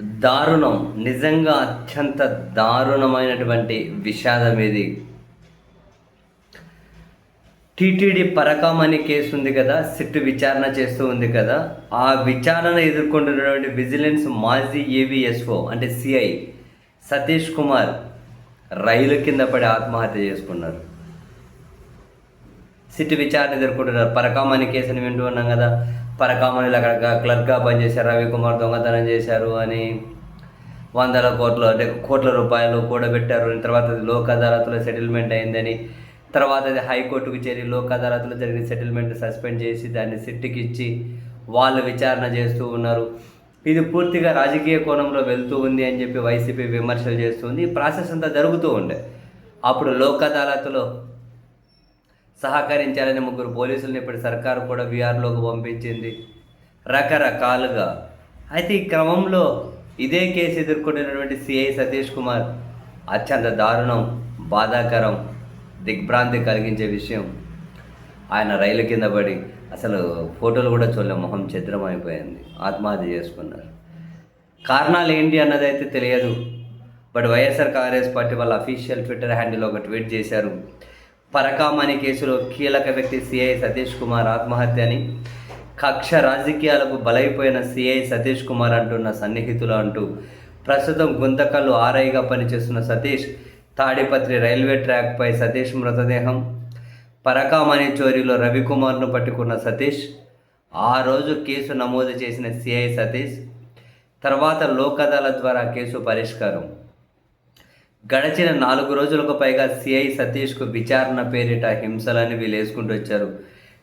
దారుణం నిజంగా అత్యంత దారుణమైనటువంటి విషాదం ఇది టీటీడీ పరకాం అనే కేసు ఉంది కదా సిట్ విచారణ చేస్తూ ఉంది కదా ఆ విచారణ ఎదుర్కొంటున్నటువంటి విజిలెన్స్ మాజీ ఏవిఎస్ఓ అంటే సిఐ సతీష్ కుమార్ రైలు కింద పడి ఆత్మహత్య చేసుకున్నారు. సిట్ విచారణ ఎదుర్కొంటున్నారు పరకామణి కేసుని వింటూ ఉన్నాం కదా. పరకామణిలో అక్కడ క్లర్క్గా పనిచేశారు రవికుమార్ దొంగతనం చేశారు అని వందల కోట్లు అంటే కోట్ల రూపాయలు కూడబెట్టారు. తర్వాత అది లోక్ అదాలత్లో సెటిల్మెంట్ అయిందని తర్వాత అది హైకోర్టుకు చేరి లోక్ అదాలత్లో జరిగిన సెటిల్మెంట్ సస్పెండ్ చేసి దాన్ని సిట్టికి ఇచ్చి వాళ్ళు విచారణ చేస్తూ ఉన్నారు. ఇది పూర్తిగా రాజకీయ కోణంలో వెళ్తూ ఉంది అని చెప్పి వైసీపీ విమర్శలు చేస్తుంది ఈ ప్రాసెస్ అంతా జరుగుతూ ఉండే. అప్పుడు లోక్ అదాలత్లో సహకరించాలని ముగ్గురు పోలీసులను ఇప్పుడు సర్కారు కూడా విఆర్లోకి పంపించింది. రకరకాలుగా. అయితే ఈ క్రమంలో ఇదే కేసు ఎదుర్కొంటున్నటువంటి సిఐ సతీష్ కుమార్ అత్యంత దారుణం బాధాకరం దిగ్భ్రాంతి కలిగించే విషయం. ఆయన రైలు కింద పడి అసలు ఫోటోలు కూడా చూడలే మొహం ఛిద్రం అయిపోయింది ఆత్మహత్య చేసుకున్నారు. కారణాలు ఏంటి అన్నది అయితే తెలియదు. బట్ వైఎస్ఆర్ కాంగ్రెస్ పార్టీ వాళ్ళ అఫీషియల్ ట్విట్టర్ హ్యాండిల్ ఒక ట్వీట్ చేశారు. పరకామ్ కేసులో కీలక వ్యక్తి సిఐ సతీష్ కుమార్ ఆత్మహత్య అని కక్ష రాజకీయాలకు బలైపోయిన సిఐ సతీష్ కుమార్ అంటున్న సన్నిహితులు అంటూ ప్రస్తుతం గుంతకల్లు ఆర్ఐగా పనిచేస్తున్న సతీష్ తాడిపత్రి రైల్వే ట్రాక్పై సతీష్ మృతదేహం పరకామ్ చోరీలో రవికుమార్ను పట్టుకున్న సతీష్ ఆ రోజు కేసు నమోదు చేసిన సిఐ సతీష్ తర్వాత లోక్ అదాలత్ ద్వారా కేసు పరిష్కారం. గడిచిన నాలుగు రోజులకు పైగా సిఐ సతీష్కు విచారణ పేరిట హింసలని వీళ్ళు వేసుకుంటూ వచ్చారు.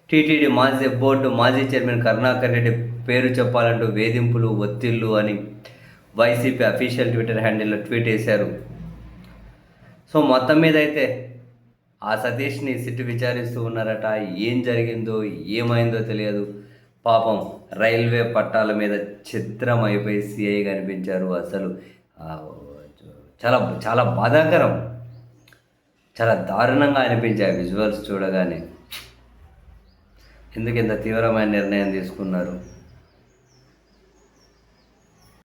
టీటీడీ మాజీ బోర్డు మాజీ చైర్మన్ కరుణాకర్ రెడ్డి పేరు చెప్పాలంటూ వేధింపులు ఒత్తిళ్ళు అని వైసీపీ అఫీషియల్ ట్విట్టర్ హ్యాండిల్లో ట్వీట్ వేశారు సో మొత్తం మీద అయితే ఆ సతీష్ని సిట్టు విచారిస్తూ ఉన్నారట. ఏం జరిగిందో ఏమైందో తెలియదు. పాపం రైల్వే పట్టాల మీద చిత్రం అయిపోయి సిఐ కనిపించారు అసలు. చాలా చాలా బాధాకరం. చాలా దారుణంగా అనిపించాయి విజువల్స్ చూడగానే. ఎందుకు ఇంత తీవ్రమైన నిర్ణయం తీసుకున్నారు?